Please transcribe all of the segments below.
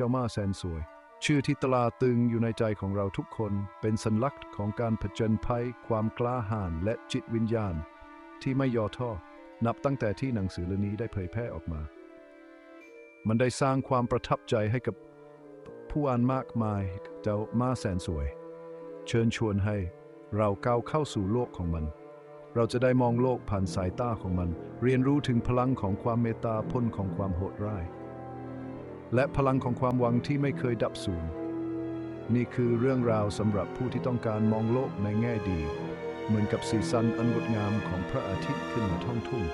เจ้ามาแสนสวย ชื่อที่ตลาตึงอยู่ในใจของเราทุกคน เป็นสัญลักษณ์ของการผจญภัย ความกล้าหาญและจิตวิญญาณ ที่ไม่ย่อท้อนับตั้งแต่ที่หนังสือเล่มนี้ได้เผยแพร่ออกมา มันได้สร้างความประทับใจให้กับผู้อ่านมากมายเจ้ามาแสนสวย เชิญชวนให้เราก้าวเข้าสู่โลกของมัน เราจะได้มองโลกผ่านสายตาของมัน เรียนรู้ถึงพลังของความเมตตาพ้นของความโหดร้าย และพลังของความหวังที่ไม่เคยดับสูญนี่คือเรื่องราวสำหรับผู้ที่ต้องการมองโลกในแง่ดี เหมือนกับสีสันอันงดงามของพระอาทิตย์ขึ้นมาท้องทุ่ง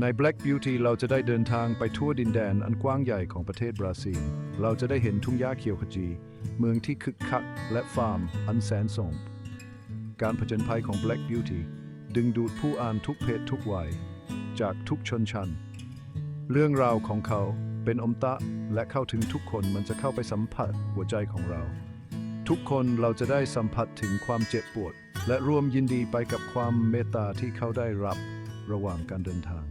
ใน Black Beauty เราจะได้เดินทางไปทั่วดินแดนอันกว้างใหญ่ของประเทศบราซิล เราจะได้เห็นทุ่งหญ้าเขียวขจี เมืองที่คึกคัก และฟาร์มอันแสนส่งการผจญภัยของ Black Beauty ดึงดูดผู้อ่านทุกเพศทุกวัย จากทุกชนชั้น เรื่องราวของเขาเป็นอมตะและเข้าถึงทุกคนมันจะเข้าไปสัมผัสหัวใจของเรา ทุกคนเราจะได้สัมผัสถึงความเจ็บปวด และร่วมยินดีไปกับความเมตตาที่เขาได้รับระหว่างการเดินทาง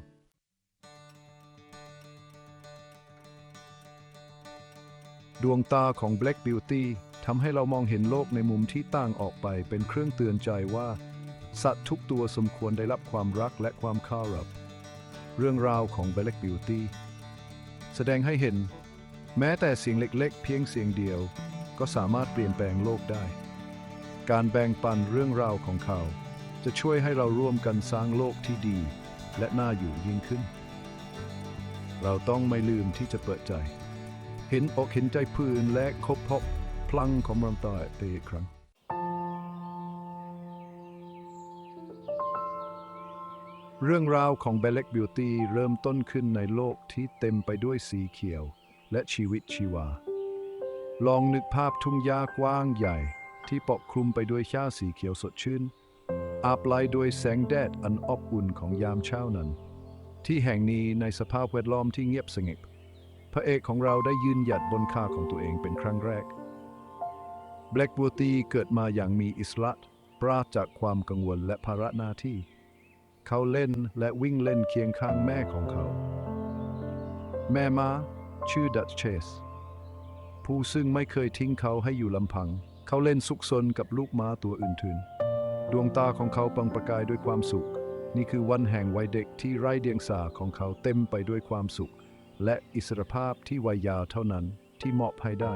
ดวงตาของ Black Beauty ทำให้เรามองเห็นโลกในมุมที่ต่างออกไปเป็นเครื่องเตือนใจว่า สัตว์ทุกตัวสมควรได้รับความรักและความเคารพเรื่องราวของ Black Beauty แสดงให้เห็น แม้แต่เสียงเล็กๆ เพียงเสียงเดียว ก็สามารถเปลี่ยนแปลงโลกได้ การแบ่งปันเรื่องราวของเขา จะช่วยให้เราร่วมกันสร้างโลกที่ดี และน่าอยู่ยิ่งขึ้น เราต้องไม่ลืมที่จะเปิดใจ เห็นอกเห็นใจพื้นและคบพบพลังของมันต่อไปอีกครั้ง เรื่องราวของ Black Beauty เริ่มต้นขึ้นในโลกที่เต็มไปด้วยสีเขียว และชีวิตชีวา ลองนึกภาพทุ่งหญ้ากว้างใหญ่ ที่ปกคลุมไปด้วยหญ้าสีเขียวสดชื่น อาบไล้ด้วยแสงแดดอันอบอุ่นของยามเช้านั้น ที่แห่งนี้ในสภาพแวดล้อมที่เงียบสงบพระเอกของเราได้ยืนหยัดบนค่าของตัวเองเป็นครั้งแรก Black Beauty เกิดมาอย่างมีอิสระปราศจากความกังวลและภาระหน้าที่ เขาเล่นและวิ่งเล่นเคียงข้างแม่ของเขา แม่ม้าชื่อดัชเชส ผู้ซึ่งไม่เคยทิ้งเขาให้อยู่ลำพัง เขาเล่นซุกซนกับลูกม้าตัวอื่นๆ ดวงตาของเขาปังประกายด้วยความสุข นี่คือวันแห่งวัยเด็กที่ไร้เดียงสาของเขาเต็มไปด้วยความสุข และอิสรภาพที่วัยยาวเท่านั้นที่เหมาะให้ได้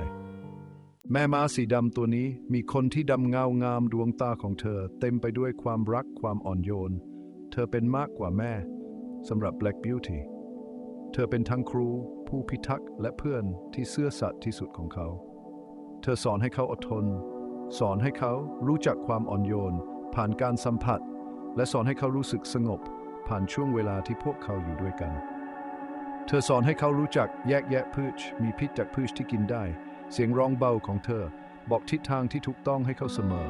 แม่ม้าสีดำตัวนี้มีคนที่ดำเงางามดวงตาของเธอ เต็มไปด้วยความรักความอ่อนโยน เธอเป็นมากกว่าแม่สำหรับ Black Beauty เธอเป็นทั้งครู ผู้พิทักษ์และเพื่อนที่เซื่อสัตย์ที่สุดของเขา เธอสอนให้เขาอดทน สอนให้เขารู้จักความอ่อนโยน ผ่านการสัมผัส และสอนให้เขารู้สึกสงบ ผ่านช่วงเวลาที่พวกเขาอยู่ด้วยกัน เธอสอนให้เขารู้จักแยกแยะพืช มีพิษจากพืชที่กินได้ เสียงร้องเบาของเธอ บอกทิศทางที่ถูกต้องให้เขาเสมอ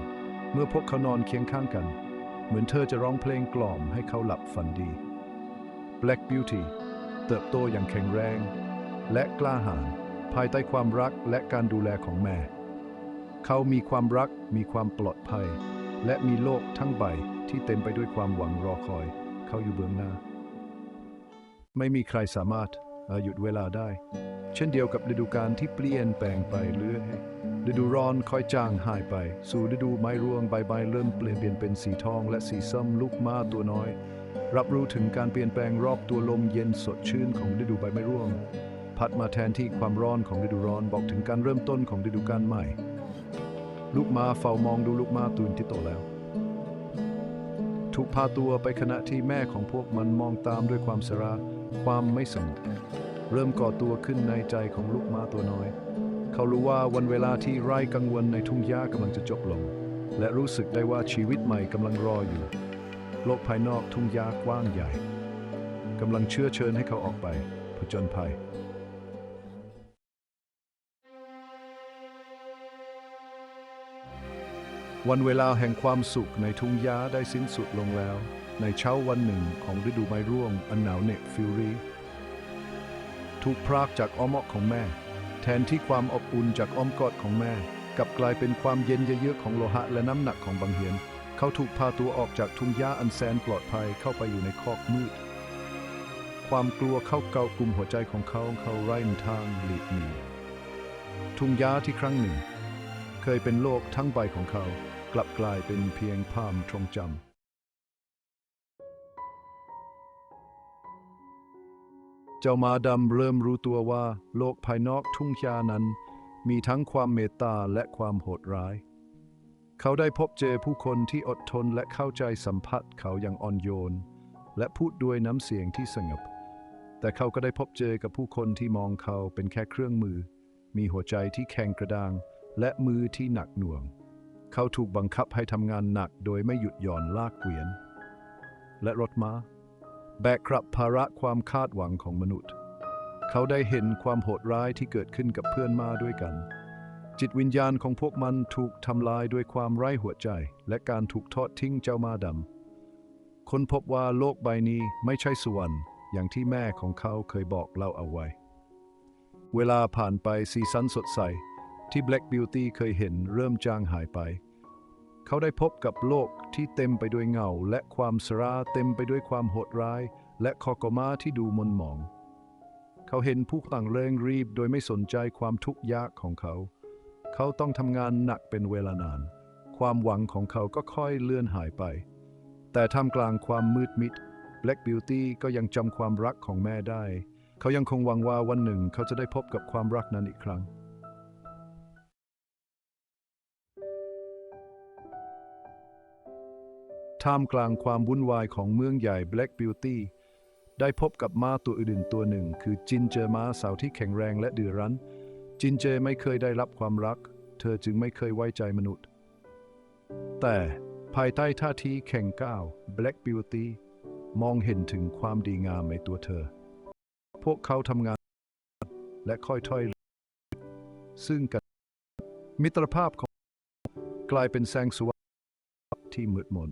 เมื่อพวกเขานอนเคียงข้างกัน เหมือนเธอจะร้องเพลงกล่อมให้เขาหลับฝันดี Black Beauty เติบโตอย่างแข็งแรง และกล้าหาญภายใต้ความรักและการดูแลของแม่ เขามีความรัก มีความปลอดภัย และมีโลกทั้งใบที่เต็มไปด้วยความหวังรอคอย เขาอยู่เบื้องหน้า ไม่มีใครสามารถหยุดเวลาได้ เช่นเดียวกับฤดูกาลที่เปลี่ยนแปลงไปเรื่อย ฤดูร้อนค่อยจางหายไป สู่ฤดูไม้ร่วงใบใบเริ่มเปลี่ยนเปลี่ยนเป็นสีทองและสีส้มลูกม้าตัวน้อย รับรู้ถึงการเปลี่ยนแปลงรอบตัวลมเย็นสดชื่นของฤดูใบไม้ร่วง พัดมาแทนที่ความร้อนของฤดูร้อนบอกถึงการเริ่มต้นของฤดูกาลใหม่ ลูกม้าเฝ้ามองดูลูกม้าตื่นที่โตแล้ว ถูกพาตัวไปขณะที่แม่ของพวกมันมองตามด้วยความสระความไม่สงบเริ่มก่อตัวขึ้นในใจของลูกม้าตัวน้อย เขารู้ว่าวันเวลาที่ไร้กังวลในทุ่งหญ้ากำลังจะจบลง และรู้สึกได้ว่าชีวิตใหม่กำลังรออยู่ โลกภายนอกทุ่งหญ้ากว้างใหญ่กำลังเชื้อเชิญให้เขาออกไปผจญภัยวันเวลาแห่งความสุขในทุ่งหญ้าได้สิ้นสุดลงแล้ว ในเช้าวันหนึ่งของฤดูไม้ร่วงอันหนาวเหน็บฟิวรีถูกพรากจากอ้อมอกของแม่ แทนที่ความอบอุ่นจากอ้อมกอดของแม่ กลับกลายเป็นความเย็นเยือกของโลหะและน้ำหนักของบางเหียน เขาถูกพาตัวออกจากทุ่งหญ้าอันแสนปลอดภัยเข้าไปอยู่ในคอกมืด ความกลัวเข้าเกากลุ่มหัวใจของเขาเขาไร้ทางหลีกหนีทุ่งหญ้าที่ครั้งหนึ่ง เคยเป็นโลกทั้งใบของเขา กลับกลายเป็นเพียงภาพทรงจำ จ้ามาดำเริ่มรู้ตัวว่า โลกภายนอกทุ่งหญ้านั้น มีทั้งความเมตตาและความโหดร้าย เขาได้พบเจอผู้คนที่อดทนและเข้าใจสัมผัสเขาอย่างอ่อนโยน และพูดด้วยน้ำเสียงที่สงบ แต่เขาก็ได้พบเจอกับผู้คนที่มองเขาเป็นแค่เครื่องมือ มีหัวใจที่แข็งกระด้าง และมือที่หนักหน่วง เขาถูกบังคับให้ทำงานหนักโดยไม่หยุดหย่อนลากเกวียน และรถม้า แบกรับภาระความคาดหวังของมนุษย์ เขาได้เห็นความโหดร้ายที่เกิดขึ้นกับเพื่อนมาด้วยกัน จิตวิญญาณของพวกมันถูกทำลายด้วยความไร้หัวใจ และการถูกทอดทิ้งเจ้ามาดำคนพบว่าโลกใบนี้ไม่ใช่สวรรค์อย่างที่แม่ของเขาเคยบอกเล่าเอาไว้ เวลาผ่านไปซีซันสดใสที่ Black Beauty เคยเห็นเริ่มจางหายไป เขาได้พบกับโลกที่เต็มไปด้วยเงา และความสราเต็มไปด้วยความโหดร้าย และคอกมาที่ดูมนหมอง เขาเห็นผู้ต่างเร่งรีบโดยไม่สนใจความทุกข์ยากของเขา เขาต้องทำงานหนักเป็นเวลานาน ความหวังของเขาก็ค่อยเลื่อนหายไป แต่ท่ามกลางความมืดมิด Black Beauty ก็ยังจำความรักของแม่ได้ เขายังคงหวังว่าวันหนึ่งเขาจะได้พบกับความรักนั้นอีกครั้ง ท่ามกลางความวุ่นวายของเมืองใหญ่ Black Beauty ได้พบกับม้าตัวอื่นตัวหนึ่ง คือจินเจอม้าสาวที่แข็งแรงและดื้อรั้น จินเจไม่เคยได้รับความรัก เธอจึงไม่เคยไว้ใจมนุษย์ แต่ภายใต้ท่าทีแข็งก้าว Black Beauty มองเห็นถึงความดีงามในตัวเธอ พวกเขาทำงานและค่อยถ้อย ซึ่งกัน มิตรภาพของกลายเป็นแสงสว่างที่มืดมน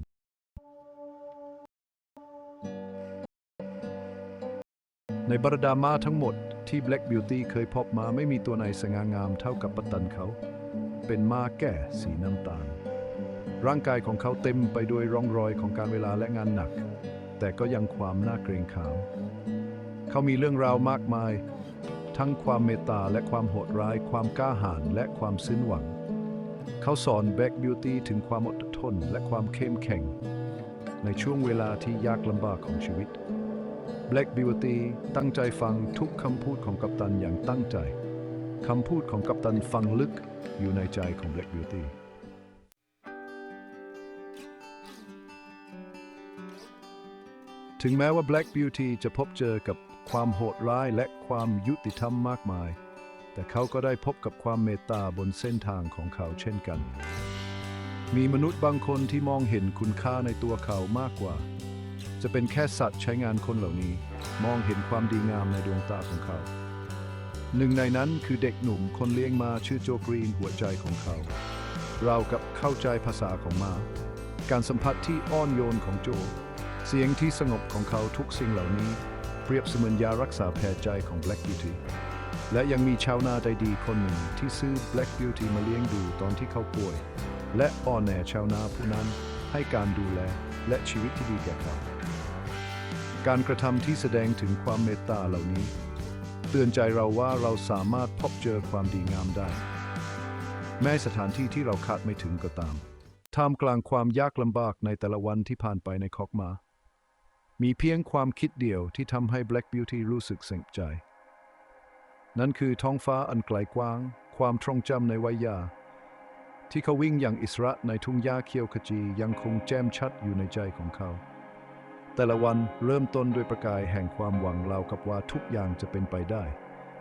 ในบรรดาม้าทั้งหมดที่ Black Beauty เคยพบมาไม่มีตัวไหนสง่างามเท่ากับปัตตันเขา เป็นม้าแก่สีน้ำตาล ร่างกายของเขาเต็มไปด้วยร่องรอยของการเวลาและงานหนัก แต่ก็ยังความน่าเกรงขาม เขามีเรื่องราวมากมาย ทั้งความเมตตาและความโหดร้าย ความกล้าหาญและความสิ้นหวัง เขาสอน Black Beauty ถึงความอดทนและความเข้มแข็ง ในช่วงเวลาที่ยากลำบากของชีวิต Black Beauty ตั้งใจฟังทุกคำพูดของกัปตันอย่างตั้งใจ คำพูดของกัปตันฟังลึกอยู่ในใจของ Black Beauty ถึงแม้ว่า Black Beauty จะพบเจอกับความโหดร้ายและความยุติธรรมมากมาย แต่เขาก็ได้พบกับความเมตตาบนเส้นทางของเขาเช่นกัน มีมนุษย์บางคนที่มองเห็นคุณค่าในตัวเขามากกว่า จะเป็นแค่สัตว์ใช้งานคนเหล่านี้ มองเห็นความดีงามในดวงตาของเขา หนึ่งในนั้นคือเด็กหนุ่มคนเลี้ยงมาชื่อโจกรีนหัวใจของเขา เรากับเข้าใจภาษาของมา การสัมผัสที่อ้อนโยนของโจ เสียงที่สงบของเขาทุกสิ่งเหล่านี้ เปรียบเสมือนยารักษาแผลใจของ Black Beauty และยังมีชาวนาใจดีคนหนึ่งที่ซื้อ Black Beauty มาเลี้ยงดูตอนที่เขาป่วย และอ่อนแอชาวนาผู้นั้นให้การดูแลและชีวิตที่ดีแก่เขา การกระทำที่แสดงถึงความเมตตาเหล่านี้ เตือนใจเราว่าเราสามารถพบเจอความดีงามได้ แม้สถานที่ที่เราคาดไม่ถึงก็ตาม ท่ามกลางความยากลำบากในแต่ละวันที่ผ่านไปในคอกมา มีเพียงความคิดเดียวที่ทำให้ Black Beauty รู้สึกเสียใจ นั่นคือท้องฟ้าอันไกลกว้าง ความทรงจำในวัยยา ที่เขาวิ่งอย่างอิสระในทุ่งหญ้าเขียวขจียังคงแจ่มชัดอยู่ในใจของเขา แต่ละวันเริ่มต้นด้วยประกายแห่งความหวังเรากับว่าทุกอย่างจะเป็นไปได้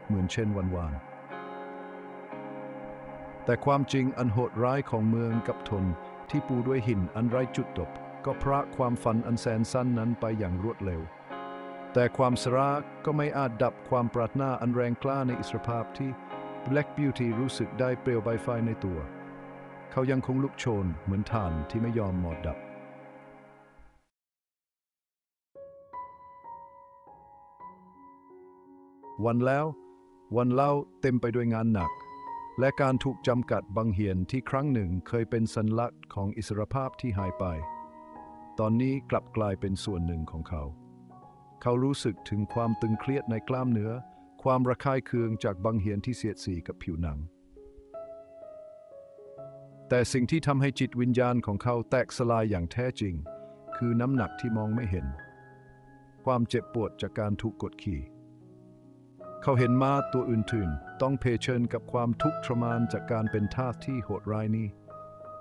เหมือนเช่นวันวาน แต่ความจริงอันโหดร้ายของเมืองกับทนที่ปูด้วยหินอันไร้จุดจบก็พระความฝันอันแสนสั้นนั้นไปอย่างรวดเร็ว แต่ความสราก็ไม่อาจดับความปรารถนาอันแรงกล้าในอิสรภาพที่ Black Beauty รู้สึกได้เปลวใบไฟในตัว เขายังคงลุกโชนเหมือนถ่านที่ไม่ยอมหมดดับ วันแล้ว วันเล่าเต็มไปด้วยงานหนัก และการถูกจำกัดบังเหียนที่ครั้งหนึ่งเคยเป็นสัญลักษณ์ของอิสรภาพที่หายไป ตอนนี้กลับกลายเป็นส่วนหนึ่งของเขา เขารู้สึกถึงความตึงเครียดในกล้ามเนื้อ ความระคายเคืองจากบังเหียนที่เสียดสีกับผิวหนัง แต่สิ่งที่ทำให้จิตวิญญาณของเขาแตกสลายอย่างแท้จริง คือน้ำหนักที่มองไม่เห็น ความเจ็บปวดจากการถูกกดขี่ เขาเห็นม้าตัวอื่นๆ ต้องเผชิญกับความทุกข์ทรมานจากการเป็นทาสที่โหดร้ายนี้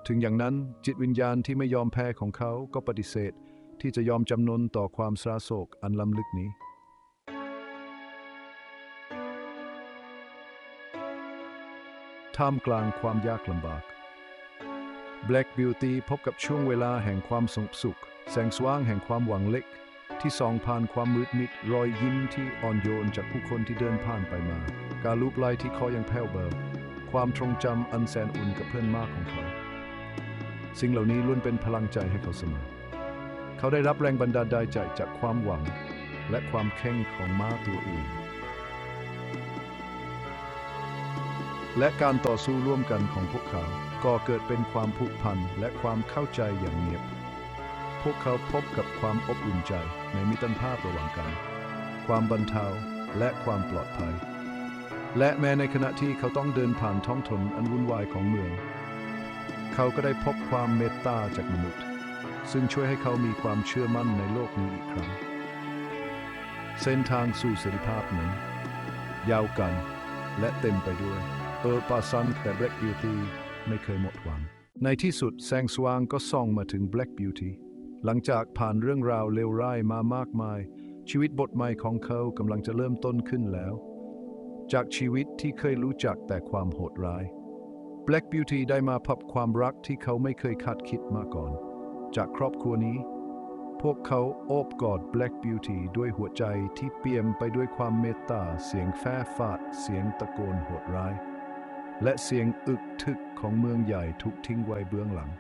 ถึงอย่างนั้นจิตวิญญาณที่ไม่ยอมแพ้ของเขาก็ปฏิเสธ ที่จะยอมจำนนต่อความสราโศกอันล้ำลึกนี้ท่ามกลางความยากลำบาก Black Beauty พบกับช่วงเวลาแห่งความสงบสุข แสงสว่างแห่งความหวังเล็ก ที่ส่องผ่านความมืดมิดรอยยิ้มที่อ่อนโยนจากผู้คนที่เดินผ่านไปมา การลูบไล้ที่คอยังแผ่วเบาความทรงจำอันแสนอุ่นกับเพื่อนมากของเขา สิ่งเหล่านี้ล้วนเป็นพลังใจให้เขาเสมอ เขาได้รับแรงบันดาลใจจากความหวัง และความแข็งของม้าตัวอื่น และการต่อสู้ร่วมกันของพวกเขาก็เกิดเป็นความผูกพันและความเข้าใจอย่างเงียบ พวกเขาพบกับความอบอุ่นใจในมิตรภาพระหว่างกัน ความบรรเทาและความปลอดภัย และแม้ในขณะที่เขาต้องเดินผ่านท้องถนนอันวุ่นวายของเมือง เขาก็ได้พบความเมตตาจากมนุษย์ ซึ่งช่วยให้เขามีความเชื่อมั่นในโลกนี้อีกครั้ง เส้นทางสู่เสรีภาพนั้น ยาวกันและเต็มไปด้วยเออปาซันแต่ Black Beauty ไม่เคยหมดหวัง ในที่สุดแสงสว่างก็ส่องมาถึง Black Beauty หลังจากผ่านเรื่องราวเลวร้ายมามากมาย ชีวิตบทใหม่ของเขากำลังจะเริ่มต้นขึ้นแล้ว จากชีวิตที่เคยรู้จักแต่ความโหดร้าย Black Beauty ได้มาพบความรักที่เขาไม่เคยคาดคิดมาก่อน จากครอบครัวนี้ พวกเขาโอบกอด Black Beauty ด้วยหัวใจที่เปี่ยมไปด้วยความเมตตา เสียงแฟ้ฟาด เสียงตะโกนโหดร้าย และเสียงอึกทึกของเมืองใหญ่ถูกทิ้งไว้เบื้องหลัง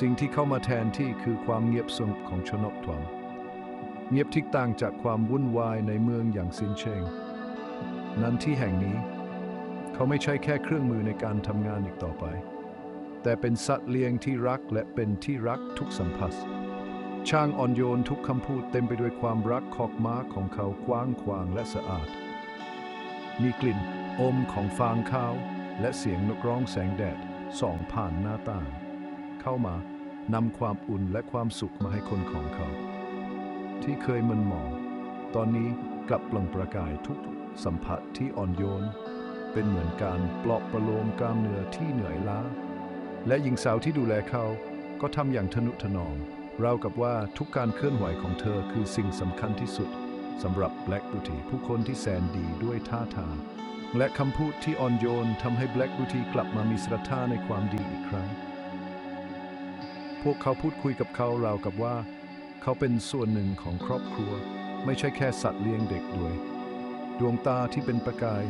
สิ่งที่เข้ามาแทนที่คือความเงียบสงบของชนบทวมเงียบที่ต่างจากความวุ่นวายในเมืองอย่างสิ้นเชิง นั้นที่แห่งนี้ เขาไม่ใช่แค่เครื่องมือในการทำงานอีกต่อไป แต่เป็นสัตว์เลี้ยงที่รักและเป็นที่รักทุกสัมผัส ช่างอ่อนโยนทุกคำพูดเต็มไปด้วยความรักขอกม้าของเขากว้างขวางและสะอาด มีกลิ่นอมของฟางข้าว และเสียงนกร้องแสงแดดส่องผ่านหน้าต่าง เข้ามานำความอุ่นและความสุขมาให้คนของเขา ที่เคยมึนหมอง ตอนนี้กลับปล่งประกายทุกสัมผัสที่อ่อนโยน เป็นเหมือนการปลอบประโลมกล้ามเนื้อที่เหนื่อยล้า และหญิงสาวที่ดูแลเขาก็ทำอย่างทนุถนอมราวกับว่าทุกการเคลื่อนไหวของเธอคือสิ่งสำคัญที่สุดสำหรับ Black Beauty ผู้คนที่แสนดีด้วยท่าทางและคำพูดที่อ่อนโยนทำให้ Black Beauty กลับมามีศรัทธาในความดีอีกครั้ง พวกเขาพูดคุยกับเขาราวกับว่า เขาเป็นส่วนหนึ่งของครอบครัว ไม่ใช่แค่สัตว์เลี้ยงเด็กด้วย ดวงตาที่เป็นประกาย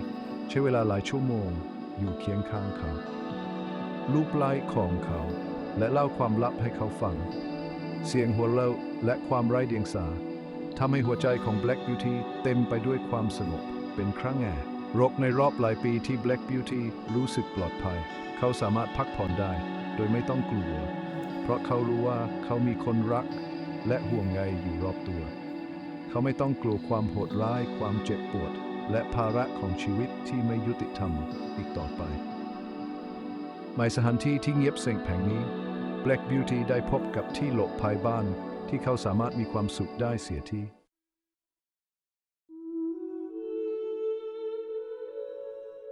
ใช้เวลาหลายชั่วโมง อยู่เคียงข้างเขา รูปไล้ของเขา และเล่าความลับให้เขาฟัง เสียงหัวเราะและความไร้เดียงสาทำให้หัวใจของ Black Beauty เต็มไปด้วยความสงบเป็นครั้งแง่รกในรอบหลายปีที่ Black Beauty รู้สึกปลอดภัย เขาสามารถพักผ่อนได้ โดยไม่ต้องกลัว เพราะเขารู้ว่าเขามีคนรัก และห่วงใยอยู่รอบตัว เขาไม่ต้องกลัวความโหดร้าย ความเจ็บปวด และภาระของชีวิตที่ไม่ยุติธรรมอีกต่อไปในสถานที่ที่เงียบเสงแผงนี้ Black Beauty ได้พบกับที่หลบภายบ้านที่เขาสามารถมีความสุขได้เสียที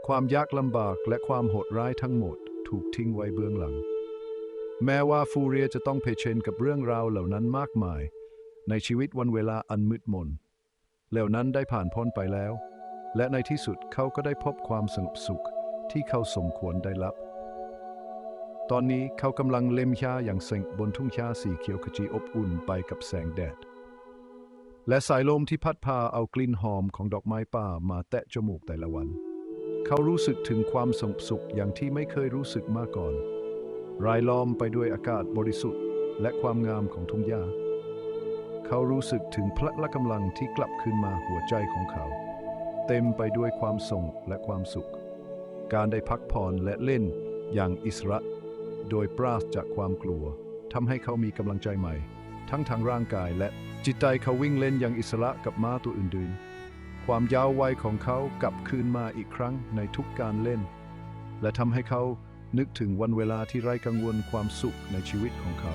ความยากลำบากและความโหดร้ายทั้งหมดถูกทิ้งไว้เบื้องหลัง แม้ว่าฟูเรียจะต้องเผชิญกับเรื่องราวเหล่านั้นมากมาย ในชีวิตวันเวลาอันมืดมนเหล่านั้นได้ผ่านพ้นไปแล้ว และในที่สุดเขาก็ได้พบความสงบสุขที่เขาสมควรได้รับ ตอนนี้เขากำลังเล็มหญ้าอย่างเซ็งบนทุ่งหญ้าสีเขียวขจีอบอุ่นไปกับแสงแดด และสายลมที่พัดพาเอากลิ่นหอมของดอกไม้ป่ามาแตะจมูกแต่ละวัน เขารู้สึกถึงความสงบสุขอย่างที่ไม่เคยรู้สึกมาก่อน รายล้อมไปด้วยอากาศบริสุทธิ์ และความงามของทุ่งหญ้า เขารู้สึกถึงพละละกำลังที่กลับคืนมาหัวใจของเขา เต็มไปด้วยความสงบและความสุข การได้พักผ่อนและเล่นอย่างอิสระ โดยปราศจากความกลัวทำให้เขามีกำลังใจใหม่ ทั้งทางร่างกายและจิตใจเขาวิ่งเล่นอย่างอิสระกับม้าตัวอื่นๆ ความยาววัยของเขากลับคืนมาอีกครั้งในทุกการเล่น และทำให้เขา นึกถึงวันเวลาที่ไร้กังวลความสุขในชีวิตของเขา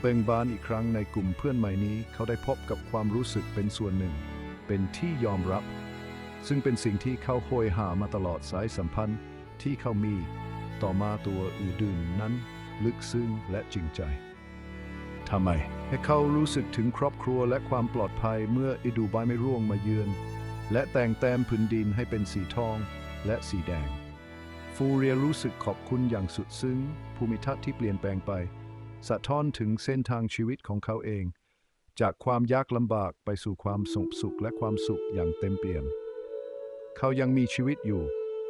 เบ่งบานอีกครั้งในกลุ่มเพื่อนใหม่นี้ เขาได้พบกับความรู้สึกเป็นส่วนหนึ่ง เป็นที่ยอมรับ ซึ่งเป็นสิ่งที่เขาโหยหามาตลอดสายสัมพันธ์ที่เขามี ต่อมาตัวอื่นนั้น ลึกซึ้งและจริงใจทำไม ให้เขารู้สึกถึงครอบครัวและความปลอดภัยเมื่ออิดูใบไม่ร่วงมาเยือน และแต่งแต้มผืนดินให้เป็นสีทองและสีแดง ฟูเรียรู้สึกขอบคุณอย่างสุดซึ้ง ภูมิทัศน์ที่เปลี่ยนแปลงไป สะท้อนถึงเส้นทางชีวิตของเขาเอง จากความยากลำบากไปสู่ความสงบสุขและความสุขอย่างเต็มเปี่ยม เขายังมีชีวิตอยู่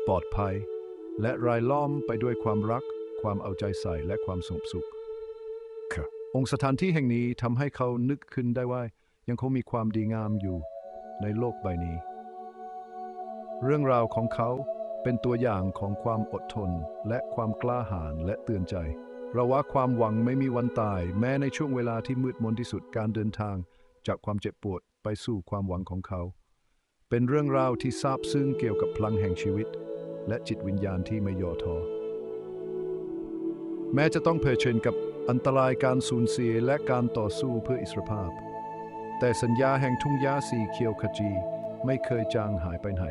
ปลอดภัย และรายล้อมไปด้วยความรัก ความเอาใจใส่และความสงบสุข องค์สถานที่แห่งนี้ทำให้เขานึกขึ้นได้ว่า ยังคงมีความดีงามอยู่ในโลกใบนี้ เรื่องราวของเขา เป็นตัวอย่างของความอดทนและความกล้าหาญและเตือนใจ เราว่าความหวังไม่มีวันตาย แม้ในช่วงเวลาที่มืดมนที่สุดการเดินทาง จากความเจ็บปวดไปสู่ความหวังของเขา เป็นเรื่องราวที่ซาบซึ้งเกี่ยวกับพลังแห่งชีวิต และจิตวิญญาณที่ไม่ย่อท้อแม้จะต้องเผชิญกับอันตรายการสูญเสียและการต่อสู้เพื่ออิสรภาพ แต่สัญญาแห่งทุ่งหญ้าสีเขียวขจีไม่เคยจางหายไปไหน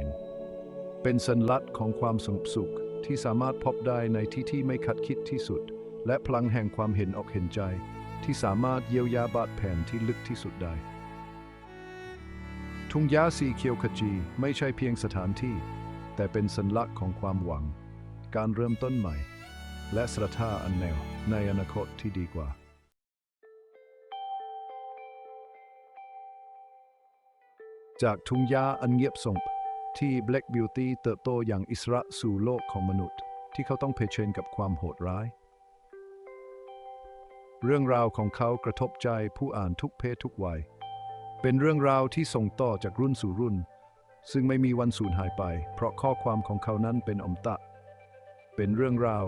เป็นสัญลักษณ์ของความสงบสุขที่สามารถพบได้ในที่ที่ไม่คัดคิดที่สุด และพลังแห่งความเห็นอกเห็นใจ ที่สามารถเยียวยาบาดแผลที่ลึกที่สุดได้ ทุ่งหญ้าสีเขียวขจีไม่ใช่เพียงสถานที่ แต่เป็นสัญลักษณ์ของความหวัง การเริ่มต้นใหม่ และศรัทธาอันแนวในอนาคตที่ดีกว่าจากทุ่งหญ้าอันเงียบสงบ ที่ Black Beauty เติบโตอย่างอิสระสู่โลกของมนุษย์ ที่เขาต้องเผชิญกับความโหดร้าย เรื่องราวของเขากระทบใจผู้อ่านทุกเพศทุกวัย เป็นเรื่องราวที่ส่งต่อจากรุ่นสู่รุ่น ซึ่งไม่มีวันสูญหายไป เพราะข้อความของเขานั้นเป็นอมตะ เป็นเรื่องราว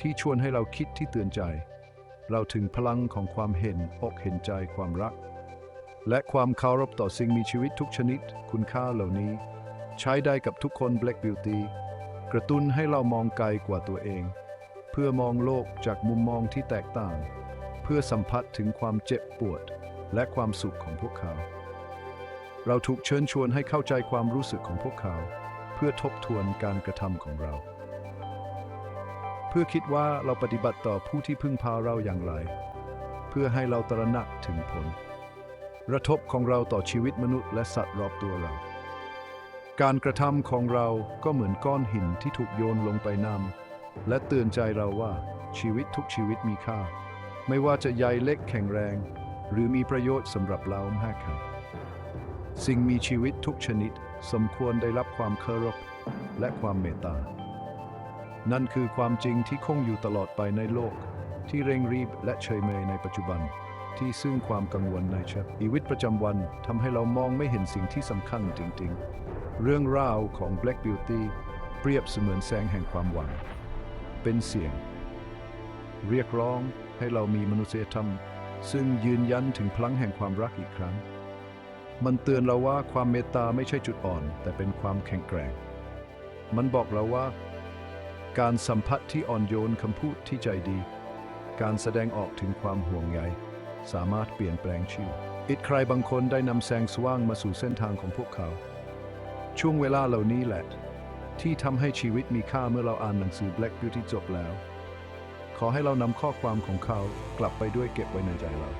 ที่ชวนให้เราคิดที่เตือนใจ เราถึงพลังของความเห็นอกเห็นใจความรัก และความเคารพต่อสิ่งมีชีวิตทุกชนิดคุณค่าเหล่านี้ ใช้ได้กับทุกคน Black Beauty กระตุ้นให้เรามองไกลกว่าตัวเอง เพื่อมองโลกจากมุมมองที่แตกต่าง เพื่อสัมผัสถึงความเจ็บปวด และความสุขของพวกเขา เราถูกเชิญชวนให้เข้าใจความรู้สึกของพวกเขา เพื่อทบทวนการกระทำของเรา เพื่อคิดว่าเราปฏิบัติต่อผู้ที่พึ่งพาเราอย่างไร เพื่อให้เราตระหนักถึงผลกระทบของเราต่อชีวิตมนุษย์และสัตว์รอบตัวเรา การกระทำของเราก็เหมือนก้อนหินที่ถูกโยนลงไปน้ำและเตือนใจเราว่าชีวิตทุกชีวิตมีค่า ไม่ว่าจะใหญ่เล็กแข็งแรง หรือมีประโยชน์สำหรับเรามากแค่ไหนสิ่งมีชีวิตทุกชนิดสมควรได้รับความเคารพและความเมตตา นั่นคือความจริงที่คงอยู่ตลอดไปในโลก ที่เร่งรีบและเฉยเมยในปัจจุบัน ที่ซึ่งความกังวลในชีวิตประจำวันทำให้เรามองไม่เห็นสิ่งที่สำคัญจริง ๆ เรื่องราวของ Black Beauty เปรียบเสมือนแสงแห่งความหวัง เป็นเสียง เรียกร้องให้เรามีมนุษยธรรม ซึ่งยืนยันถึงพลังแห่งความรักอีกครั้ง มันเตือนเราว่าความเมตตาไม่ใช่จุดอ่อน แต่เป็นความแข็งแกร่ง มันบอกเราว่า การสัมผัสที่อ่อนโยนคำพูดที่ใจดี การแสดงออกถึงความห่วงใยสามารถเปลี่ยนแปลงชีวิตใครบางคนได้นำแสงสว่างมาสู่เส้นทางของพวกเขา ช่วงเวลาเหล่านี้แหละ ที่ทำให้ชีวิตมีค่าเมื่อเราอ่านหนังสือ Black Beauty จบแล้ว ขอให้เรานำข้อความของเขากลับไปด้วยเก็บไว้ในใจเรา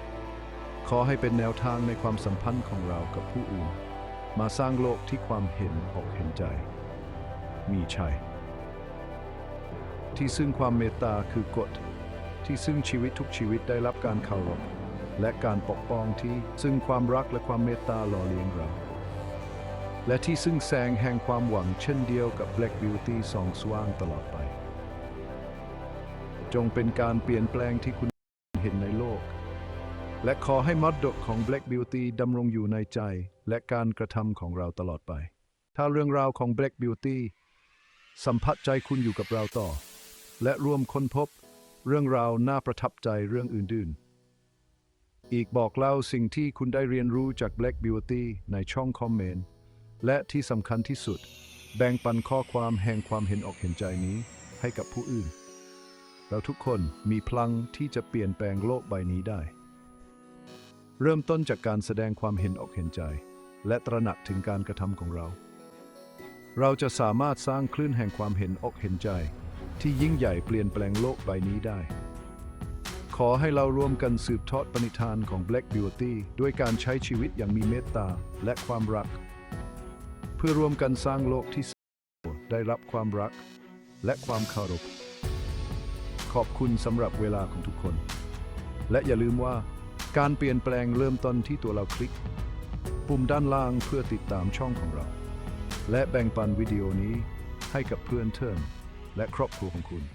ขอให้เป็นแนวทางในความสัมพันธ์ของเรากับผู้อื่น มาสร้างโลกที่ความเห็นอกเห็นใจ มีชัย ที่ซึ่งความเมตตาคือกฎ ที่ซึ่งชีวิตทุกชีวิตได้รับการเคารพและการปกป้องที่ซึ่งความรักและความเมตตาหล่อเลี้ยงเรา และที่ซึ่งแสงแห่งความหวังเช่นเดียวกับ Black Beauty สองสว่างตลอดไป จงเป็นการเปลี่ยนแปลงที่คุณเห็นในโลก และขอให้มรดกของ Black Beauty ดำรงอยู่ในใจ และการกระทำของเราตลอดไป ถ้าเรื่องราวของ Black Beauty สัมผัสใจคุณอยู่กับเราต่อ และร่วมค้นพบเรื่องราวน่าประทับใจเรื่องอื่นๆอีกบอกเล่าสิ่งที่คุณได้เรียนรู้จาก Black Beauty ในช่องคอมเมนต์ และที่สำคัญที่สุด แบ่งปันข้อความแห่งความเห็นอกเห็นใจนี้ให้กับผู้อื่น เราทุกคนมีพลังที่จะเปลี่ยนแปลงโลกใบนี้ได้ เริ่มต้นจากการแสดงความเห็นอกเห็นใจ และตระหนักถึงการกระทำของเรา เราจะสามารถสร้างคลื่นแห่งความเห็นอกเห็นใจ ที่ยิ่งใหญ่เปลี่ยนแปลงโลกใบนี้ได้ขอให้เราร่วมกันสืบทอดปณิธานของ Black Beauty ด้วยการใช้ชีวิตอย่างมีเมตตาและความรัก พื่อร่วมกันสร้างโลกที่ได้รับความรักและความเคารพ ขอบคุณสำหรับเวลาของทุกคน และอย่าลืมว่าการเปลี่ยนแปลงเริ่มต้นที่ตัวเราคลิก ปุ่มด้านล่างเพื่อติดตามช่องของเรา และแบ่งปันวิดีโอนี้ให้กับเพื่อนเทินและครอบครัวของคุณ